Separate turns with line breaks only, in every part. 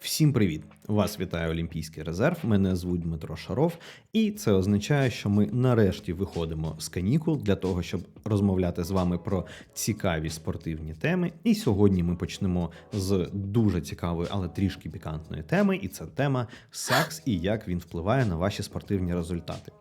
Всім привіт! Вас вітає Олімпійський резерв. Мене звуть Дмитро Шаров, і це означає, що ми нарешті виходимо з канікул для того, щоб розмовляти з вами про цікаві спортивні теми. І сьогодні ми почнемо з дуже цікавої, але трішки пікантної теми. І це тема секс і як він впливає на ваші спортивні результати.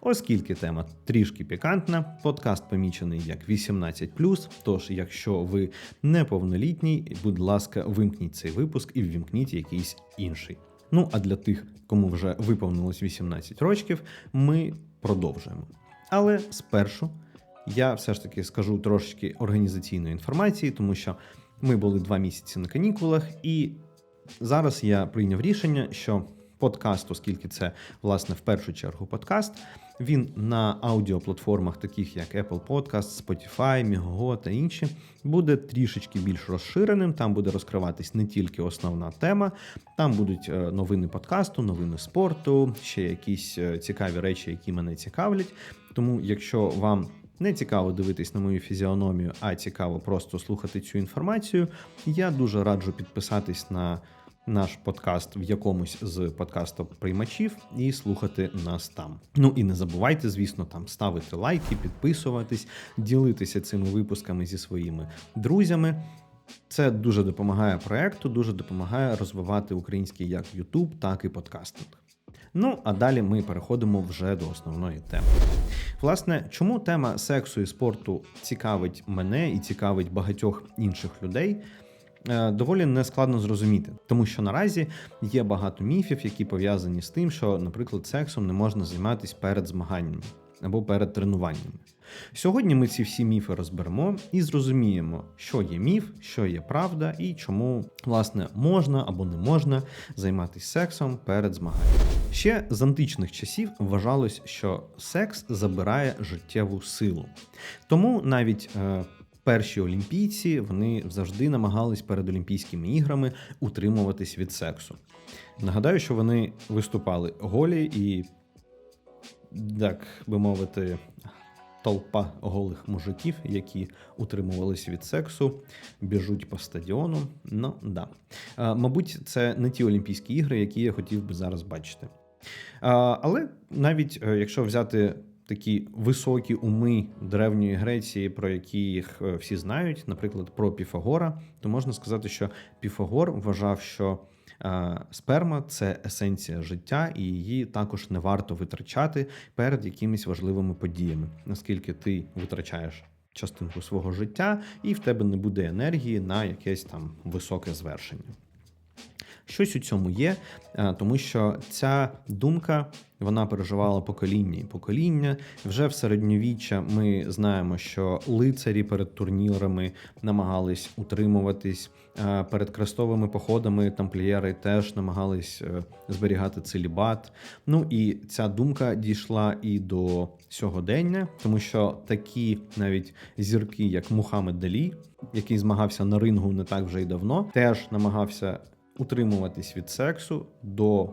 Оскільки тема трішки пікантна, подкаст помічений як 18+, тож, якщо ви неповнолітній, будь ласка, вимкніть цей випуск і ввімкніть якийсь інший. Ну а для тих, кому вже виповнилось 18 років, ми продовжуємо. Але спершу я все ж таки скажу трошечки організаційної інформації, тому що ми були два місяці на канікулах, і зараз я прийняв рішення, що подкаст, оскільки це власне в першу чергу подкаст. Він на аудіоплатформах, таких як Apple Podcast, Spotify, Migo та інші, буде трішечки більш розширеним. Там буде розкриватись не тільки основна тема, там будуть е, новини подкасту, новини спорту, ще якісь е, цікаві речі, які мене цікавлять. Тому, якщо вам не цікаво дивитись на мою фізіономію, а цікаво просто слухати цю інформацію, я дуже раджу підписатись на наш подкаст в якомусь з подкастоприймачів і слухати нас там. Ну і не забувайте, звісно, там ставити лайки, підписуватись, ділитися цими випусками зі своїми друзями. Це дуже допомагає проекту, дуже допомагає розвивати український як YouTube, так і подкастинг. Ну, а далі ми переходимо вже до основної теми. Власне, чому тема сексу і спорту цікавить мене і цікавить багатьох інших людей? Е, доволі нескладно зрозуміти, тому що наразі є багато міфів, які пов'язані з тим, що, наприклад, сексом не можна займатися перед змаганнями або перед тренуваннями. Сьогодні ми ці всі міфи розберемо і зрозуміємо, що є міф, що є правда, і чому власне можна або не можна займатися сексом перед змаганням. Ще з античних часів вважалось, що секс забирає життєву силу, тому навіть е, перші олімпійці вони завжди намагались перед Олімпійськими іграми утримуватись від сексу. Нагадаю, що вони виступали голі і, так би мовити, толпа голих мужиків, які утримувалися від сексу, біжуть по стадіону. Ну да. Мабуть, це не ті Олімпійські ігри, які я хотів би зараз бачити. Але навіть е, якщо взяти такі високі уми древньої Греції, про які їх е, всі знають, наприклад, про Піфагора, то можна сказати, що Піфагор вважав, що е, сперма це есенція життя, і її також не варто витрачати перед якимись важливими подіями, наскільки ти витрачаєш. Частинку свого життя, і в тебе не буде енергії на якесь там високе звершення. Щось у цьому є, е, тому що ця думка вона переживала покоління і покоління. Вже в середньовіччя ми знаємо, що лицарі перед турнірами намагались утримуватись. Е, перед крестовими походами тамплієри теж намагались е, зберігати целібат. Ну і ця думка дійшла і до сьогодення, тому що такі навіть зірки, як Мухаммед Далі, який змагався на рингу не так вже й давно, теж намагався утримуватись від сексу до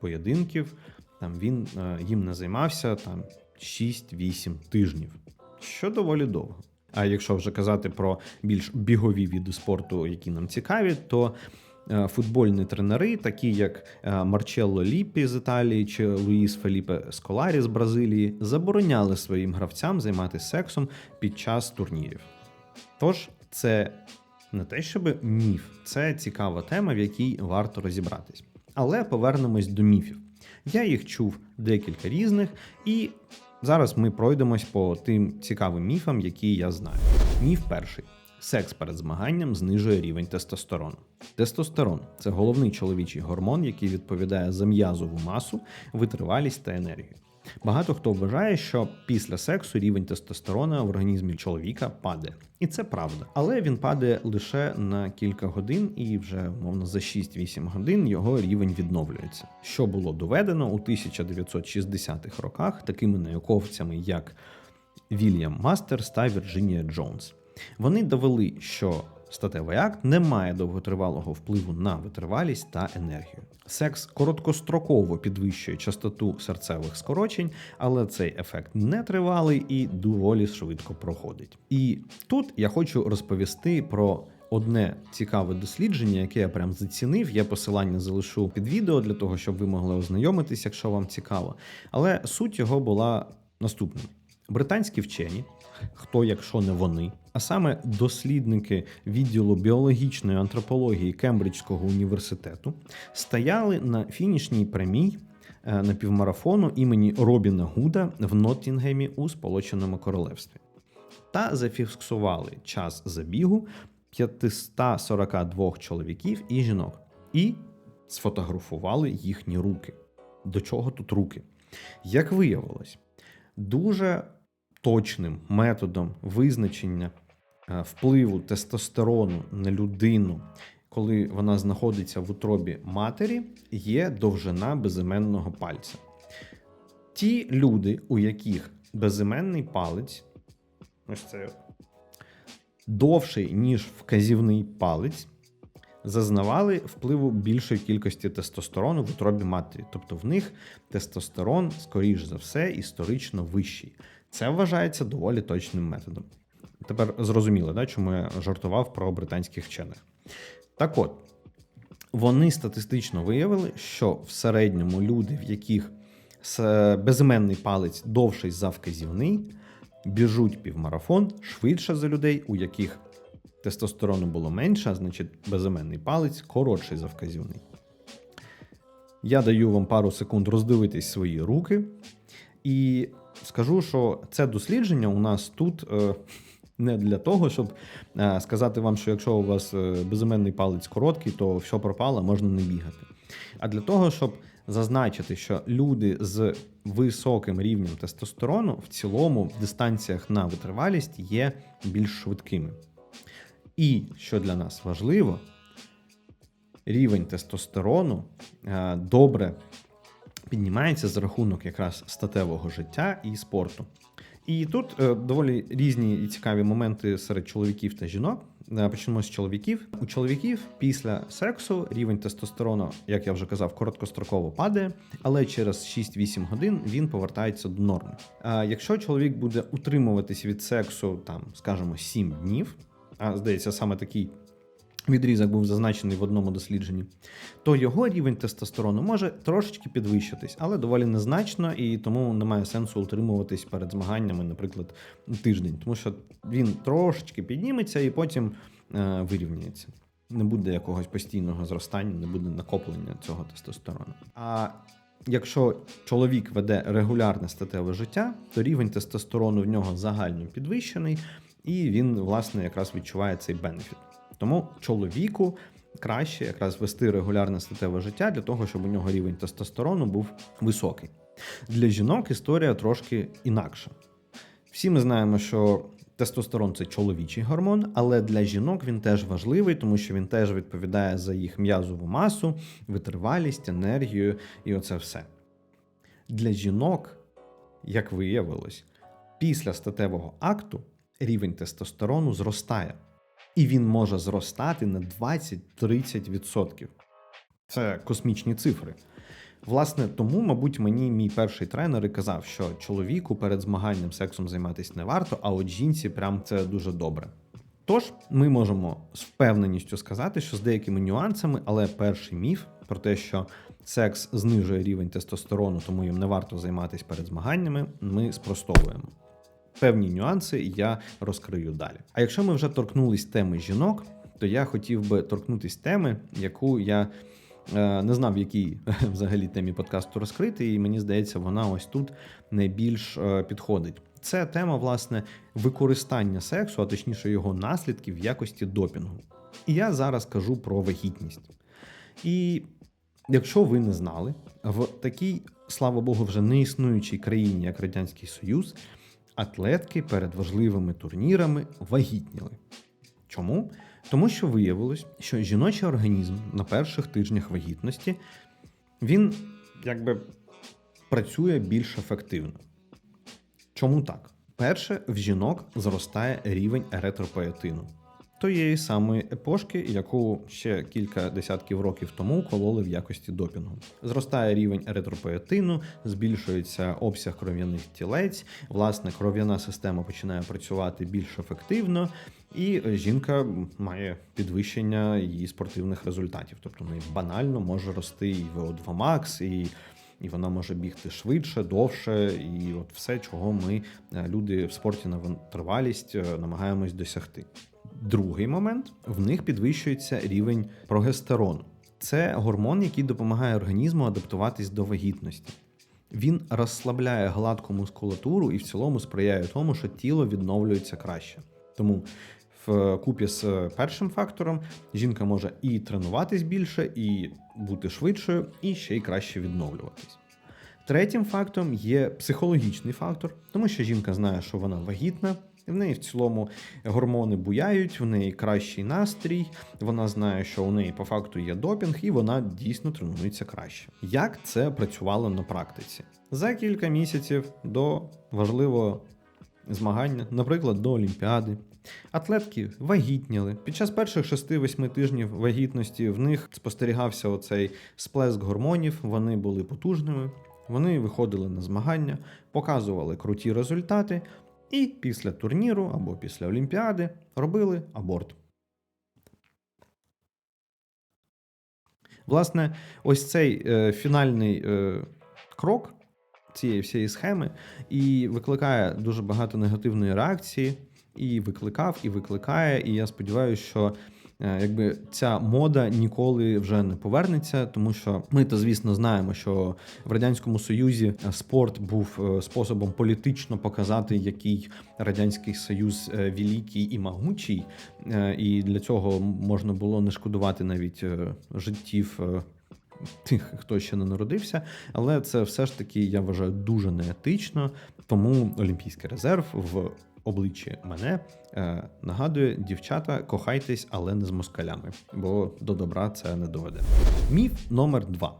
поєдинків. Там він е, їм не займався там 6-8 тижнів, що доволі довго. А якщо вже казати про більш бігові види спорту, які нам цікаві, то е, футбольні тренери, такі як е, Марчелло Ліппі з Італії чи Луїс Феліпе Сколарі з Бразилії, забороняли своїм гравцям займатися сексом під час турнірів. Тож це не те, щоб міф, це цікава тема, в якій варто розібратись. Але повернемось до міфів. Я їх чув декілька різних, і зараз ми пройдемось по тим цікавим міфам, які я знаю. Міф перший. Секс перед змаганням знижує рівень тестостерону. Тестостерон це головний чоловічий гормон, який відповідає за м'язову масу, витривалість та енергію. Багато хто вважає, що після сексу рівень тестостерона в організмі чоловіка падає. І це правда. Але він падає лише на кілька годин, і вже умовно за 6-8 годин його рівень відновлюється. Що було доведено у 1960-х роках такими науковцями, як Вільям Мастерс та Вірджинія Джонс. Вони довели, що Статевий акт не має довготривалого впливу на витривалість та енергію. Секс короткостроково підвищує частоту серцевих скорочень, але цей ефект не тривалий і доволі швидко проходить. І тут я хочу розповісти про одне цікаве дослідження, яке я прям зацінив. Я посилання залишу під відео для того, щоб ви могли ознайомитись, якщо вам цікаво. Але суть його була наступною: британські вчені, хто, якщо не вони, а саме дослідники відділу біологічної антропології Кембриджського університету, стояли на фінішній прямій е, на півмарафону імені Робіна Гуда в Ноттінгемі у Сполученому Королевстві та зафіксували час забігу 542 чоловіків і жінок, і сфотографували їхні руки. До чого тут руки? Як виявилось, дуже точним методом визначення е, впливу тестостерону на людину, коли вона знаходиться в утробі матері, є довжина безіменного пальця. Ті люди, у яких безіменний палець, ось це довший, ніж вказівний палець, зазнавали впливу більшої кількості тестостерону в утробі матері. Тобто в них тестостерон, скоріш за все, історично вищий. Це вважається доволі точним методом. Тепер зрозуміло, да, чому я жартував про британських вчених. Так от, вони статистично виявили, що в середньому люди, в яких безіменний палець довший за вказівний, біжуть півмарафон швидше за людей, у яких тестостерону було менше, а значить безіменний палець коротший за вказівний. Я даю вам пару секунд роздивитись свої руки, і скажу, що це дослідження у нас тут е, не для того, щоб е, сказати вам, що якщо у вас е, безіменний палець короткий, то все пропало, можна не бігати. А для того, щоб зазначити, що люди з високим рівнем тестостерону в цілому в дистанціях на витривалість є більш швидкими. І що для нас важливо, рівень тестостерону добре піднімається за рахунок якраз статевого життя і спорту. І тут е, доволі різні і цікаві моменти серед чоловіків та жінок. Е, Почнемо з чоловіків. У чоловіків після сексу рівень тестостерону, як я вже казав, короткостроково падає, але через 6-8 годин він повертається до норми. А якщо чоловік буде утримуватись від сексу, там, скажімо, 7 днів, а здається, саме такий відрізок був зазначений в одному дослідженні, то його рівень тестостерону може трошечки підвищитись, але доволі незначно, і тому немає сенсу утримуватись перед змаганнями, наприклад, тиждень, тому що він трошечки підніметься і потім е, вирівняється. Не буде якогось постійного зростання, не буде накоплення цього тестостерону. А якщо чоловік веде регулярне статеве життя, то рівень тестостерону в нього загально підвищений, і він, власне, якраз відчуває цей бенефіт. Тому чоловіку краще якраз вести регулярне статеве життя для того, щоб у нього рівень тестостерону був високий. Для жінок історія трошки інакша. Всі ми знаємо, що тестостерон це чоловічий гормон, але для жінок він теж важливий, тому що він теж відповідає за їх м'язову масу, витривалість, енергію і оце все. Для жінок, як виявилось, після статевого акту рівень тестостерону зростає. І він може зростати на 20-30%. Це космічні цифри. Власне, тому, мабуть, мені мій перший тренер і казав, що чоловіку перед змаганням сексом займатися не варто, а от жінці прям це дуже добре. Тож, ми можемо з впевненістю сказати, що з деякими нюансами, але перший міф про те, що секс знижує рівень тестостерону, тому їм не варто займатися перед змаганнями, ми спростовуємо. Певні нюанси я розкрию далі. А якщо ми вже торкнулись теми жінок, то я хотів би торкнутись теми, яку я е, не знав, в якій взагалі темі подкасту розкрити, і мені здається, вона ось тут найбільш е, підходить. Це тема, власне, використання сексу, а точніше його наслідків в якості допінгу. І я зараз кажу про вагітність. І якщо ви не знали, в такій, слава Богу, вже не існуючій країні, як Радянський Союз, атлетки перед важливими турнірами вагітніли. Чому? Тому що виявилось, що жіночий організм на перших тижнях вагітності він якби працює більш ефективно. Чому так? Перше, в жінок зростає рівень еритропоетину. Тієї самої епошки, яку ще кілька десятків років тому кололи в якості допінгу. Зростає рівень еритропоетину, збільшується обсяг кров'яних тілець, власне, кров'яна система починає працювати більш ефективно, і жінка має підвищення її спортивних результатів. Тобто неї банально може рости і VO2 Max, і і вона може бігти швидше, довше, і от все, чого ми, е, люди в спорті на тривалість, е, намагаємось досягти. Другий момент в них підвищується рівень прогестерону. Це гормон, який допомагає організму адаптуватись до вагітності. Він розслабляє гладку мускулатуру і в цілому сприяє тому, що тіло відновлюється краще. Тому в купі з першим фактором жінка може і тренуватись більше, і бути швидшою, і ще й краще відновлюватись. Третім фактором є психологічний фактор, тому що жінка знає, що вона вагітна, в неї в цілому гормони буяють, в неї кращий настрій. Вона знає, що у неї по факту є допінг, і вона дійсно тренується краще. Як це працювало на практиці? За кілька місяців до важливого змагання, наприклад, до Олімпіади. Атлетки вагітніли. Під час перших 6-8 тижнів вагітності в них спостерігався оцей сплеск гормонів, вони були потужними, вони виходили на змагання, показували круті результати, і після турніру або після Олімпіади робили аборт. Власне, ось цей е, фінальний е, крок цієї всієї схеми і викликає дуже багато негативної реакції, і викликав, і викликає. І я сподіваюся, що якби ця мода ніколи вже не повернеться, тому що ми то звісно знаємо, що в радянському союзі е, спорт був е, способом політично показати, який радянський союз великий і могучий, і для цього можна було не шкодувати навіть життів. Тих, хто ще не народився, але це все ж таки я вважаю дуже неетично. Тому Олімпійський резерв в обличчі мене е, нагадує, дівчата, кохайтесь, але не з москалями, бо до добра це не доведе. Міф номер два.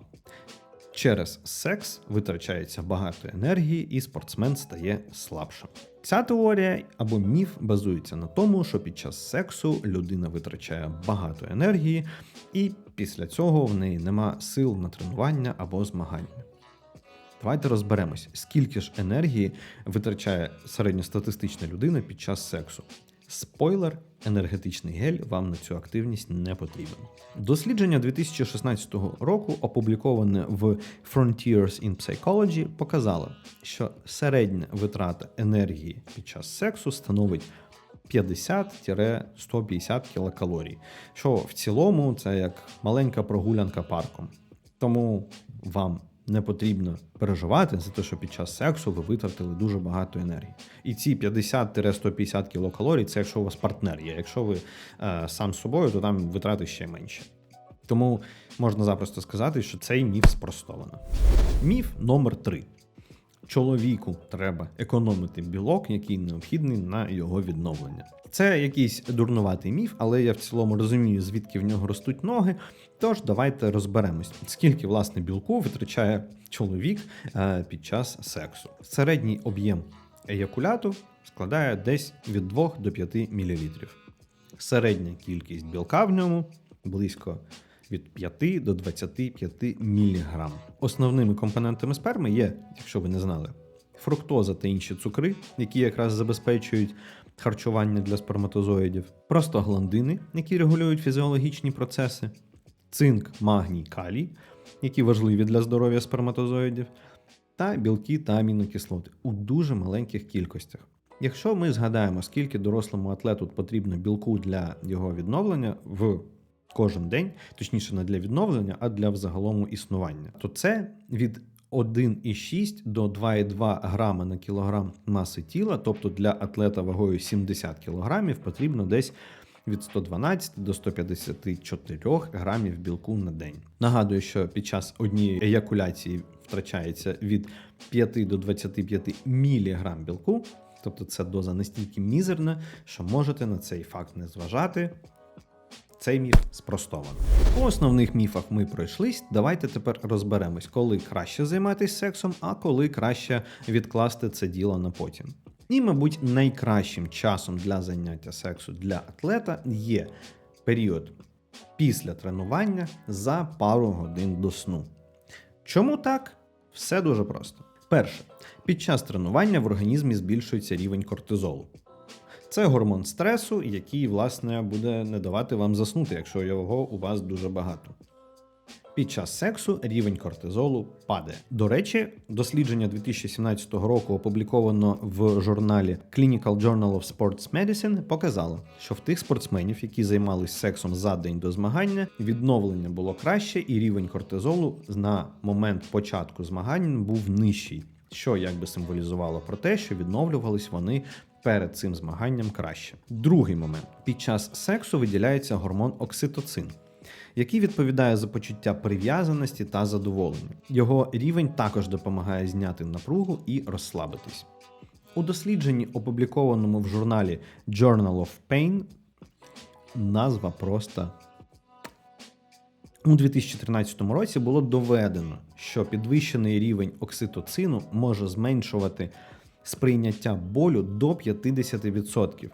Через секс витрачається багато енергії, і спортсмен стає слабшим. Ця теорія або міф базується на тому, що під час сексу людина витрачає багато енергії, і після цього в неї нема сил на тренування або змагання. Давайте розберемось, скільки ж енергії витрачає середньостатистична людина під час сексу. Спойлер, енергетичний гель вам на цю активність не потрібен. Дослідження 2016 року, опубліковане в Frontiers in Psychology, показало, що середня витрата енергії під час сексу становить 50-150 кілокалорій, що в цілому це як маленька прогулянка парком. Тому вам не потрібно переживати за те, що під час сексу ви витратили дуже багато енергії. І ці 50-150 кілокалорій це якщо у вас партнер є. Якщо ви е, сам з собою, то там витрати ще менше. Тому можна запросто сказати, що цей міф спростовано. Міф номер 3 Чоловіку треба економити білок, який необхідний на його відновлення. Це якийсь дурнуватий міф, але я в цілому розумію, звідки в нього ростуть ноги. Tож, давайте розберемось, скільки власне білку витрачає чоловік е, під час сексу. Середній об'єм еякуляту складає десь від 2 до 5 мл. Середня кількість білка в ньому близько від 5 до 25 мг. Основними компонентами сперми є, якщо ви не знали, фруктоза та інші цукри, які якраз забезпечують харчування для сперматозоїдів, простагландини, які регулюють фізіологічні процеси, цинк, магній, калій, які важливі для здоров'я сперматозоїдів, та білки та амінокислоти у дуже маленьких кількостях. Якщо ми згадаємо, скільки дорослому атлету потрібно білку для його відновлення в кожен день, точніше не для відновлення, а для взагалому існування, то це від 1,6 до 2,2 грама на кілограм маси тіла, тобто для атлета вагою 70 кілограмів потрібно десь від 112 до 154 грамів білку на день. Нагадую, що під час однієї еякуляції втрачається від 5 до 25 міліграм білку, тобто це доза настільки мізерна, що можете на цей факт не зважати. Цей міф спростовано. По основних міфах ми пройшлись. Давайте тепер розберемось, коли краще займатися сексом, а коли краще відкласти це діло на потім. І, мабуть, найкращим часом для заняття сексу для атлета є період після тренування за пару годин до сну. Чому так? Все дуже просто. Перше, під час тренування в організмі збільшується рівень кортизолу. Це гормон стресу, який, власне, буде не давати вам заснути, якщо його у вас дуже багато. Під час сексу рівень кортизолу падає. До речі, дослідження 2017 року, опубліковано в журналі Clinical Journal of Sports Medicine, показало, що в тих спортсменів, які займалися сексом за день до змагання, відновлення було краще, і рівень кортизолу на момент початку змагань був нижчий, що якби символізувало про те, що відновлювались вони перед цим змаганням краще. Другий момент: під час сексу виділяється гормон окситоцин який відповідає за почуття прив'язаності та задоволення. Його рівень також допомагає зняти напругу і розслабитись. У дослідженні, опублікованому в журналі Journal of Pain, назва просто. У 2013 році було доведено, що підвищений рівень окситоцину може зменшувати сприйняття болю до 50%.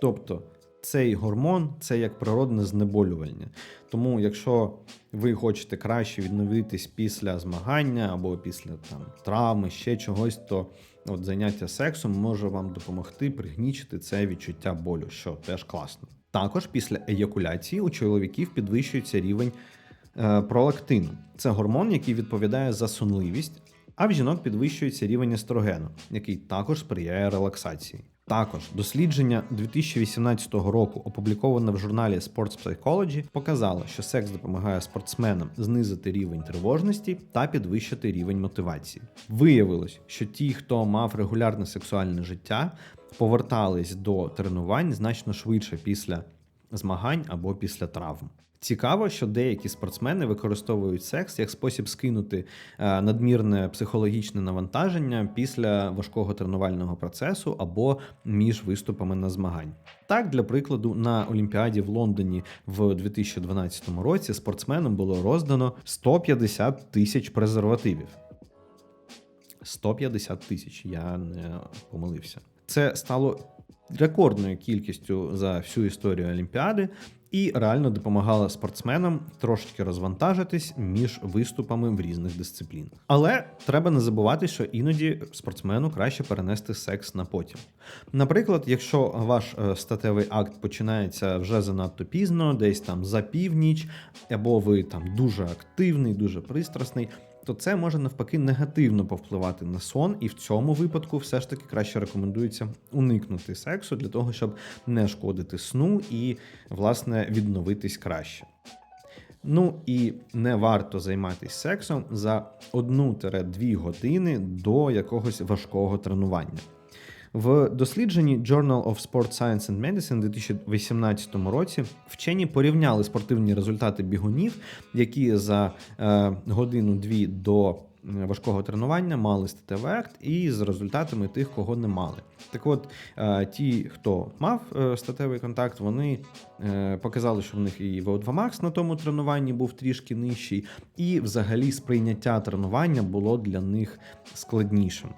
Тобто цей гормон це як природне знеболювальне. Тому, якщо ви хочете краще відновитись після змагання або після там травми, ще чогось, то от заняття сексом може вам допомогти пригнічити це відчуття болю, що теж класно. Також після еякуляції у чоловіків підвищується рівень е, пролактину. Це гормон, який відповідає за сонливість, а в жінок підвищується рівень естрогену, який також сприяє релаксації. Також дослідження 2018 року, опубліковане в журналі Sports Psychology, показало, що секс допомагає спортсменам знизити рівень тривожності та підвищити рівень мотивації. Виявилось, що ті, хто мав регулярне сексуальне життя, повертались до тренувань значно швидше після змагань або після травм. Цікаво, що деякі спортсмени використовують секс як спосіб скинути е, надмірне психологічне навантаження після важкого тренувального процесу або між виступами на змагань. Так, для прикладу, на Олімпіаді в Лондоні в 2012 році спортсменам було роздано 150 тисяч презервативів. 150 тисяч, я не помилився. Це стало рекордною кількістю за всю історію Олімпіади і реально допомагала спортсменам трошечки розвантажитись між виступами в різних дисциплінах. Але треба не забувати, що іноді спортсмену краще перенести секс на потім. Наприклад, якщо ваш е, статевий акт починається вже занадто пізно, десь там за північ, або ви там дуже активний, дуже пристрасний то це може навпаки негативно повпливати на сон, і в цьому випадку все ж таки краще рекомендується уникнути сексу для того, щоб не шкодити сну і, власне, відновитись краще. Ну і не варто займатися сексом за 1-2 години до якогось важкого тренування. В дослідженні Journal of Sport Science and Medicine у 2018 році вчені порівняли спортивні результати бігунів, які за е, годину-дві до е, важкого тренування мали статевий акт, і з результатами тих, кого не мали. Так от, е, ті, хто мав статевий контакт, вони показали, що в них і VO2 Max на тому тренуванні був трішки нижчий, і взагалі сприйняття тренування було для них складнішим.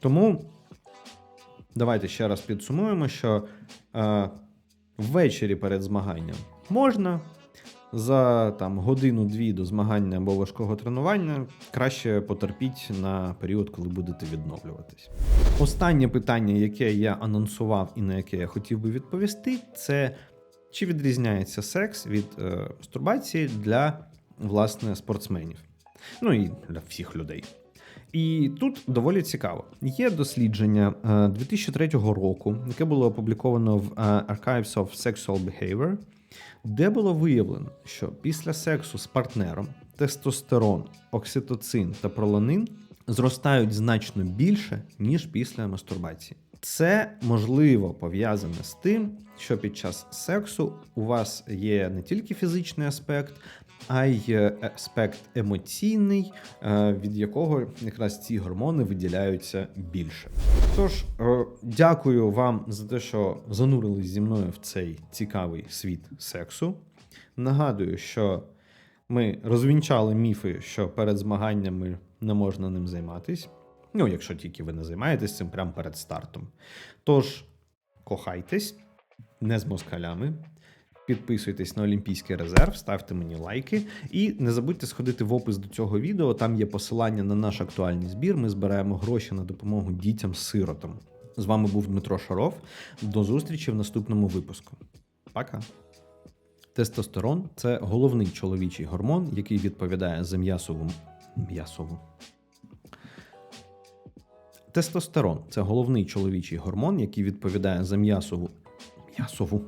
Тому. Давайте ще раз підсумуємо, що е, ввечері перед змаганням можна. За там годину-дві до змагання або важкого тренування краще потерпіть на період, коли будете відновлюватись. Останнє питання, яке я анонсував і на яке я хотів би відповісти, це чи відрізняється секс від е, мастурбації для власне спортсменів, ну і для всіх людей. І тут доволі цікаво. Є дослідження 2003 е, року, яке було опубліковано в е, Archives of Sexual Behavior, де було виявлено, що після сексу з партнером тестостерон, окситоцин та проланин зростають значно більше, ніж після мастурбації. Це можливо пов'язане з тим, що під час сексу у вас є не тільки фізичний аспект, а й аспект емоційний, е, від якого якраз ці гормони виділяються більше. Тож, е, дякую вам за те, що занурились зі мною в цей цікавий світ сексу. Нагадую, що ми розвінчали міфи, що перед змаганнями не можна ним займатися. Ну, якщо тільки ви не займаєтесь цим прямо перед стартом. Тож, кохайтесь, не з москалями. Підписуйтесь на Олімпійський резерв, ставте мені лайки. І не забудьте сходити в опис до цього відео. Там є посилання на наш актуальний збір. Ми збираємо гроші на допомогу дітям-сиротам. З вами був Дмитро Шаров. До зустрічі в наступному випуску. Пока. Тестостерон це головний чоловічий гормон, який відповідає за м'ясову. м'ясову. Тестостерон це головний чоловічий гормон, який відповідає за м'ясову. м'ясову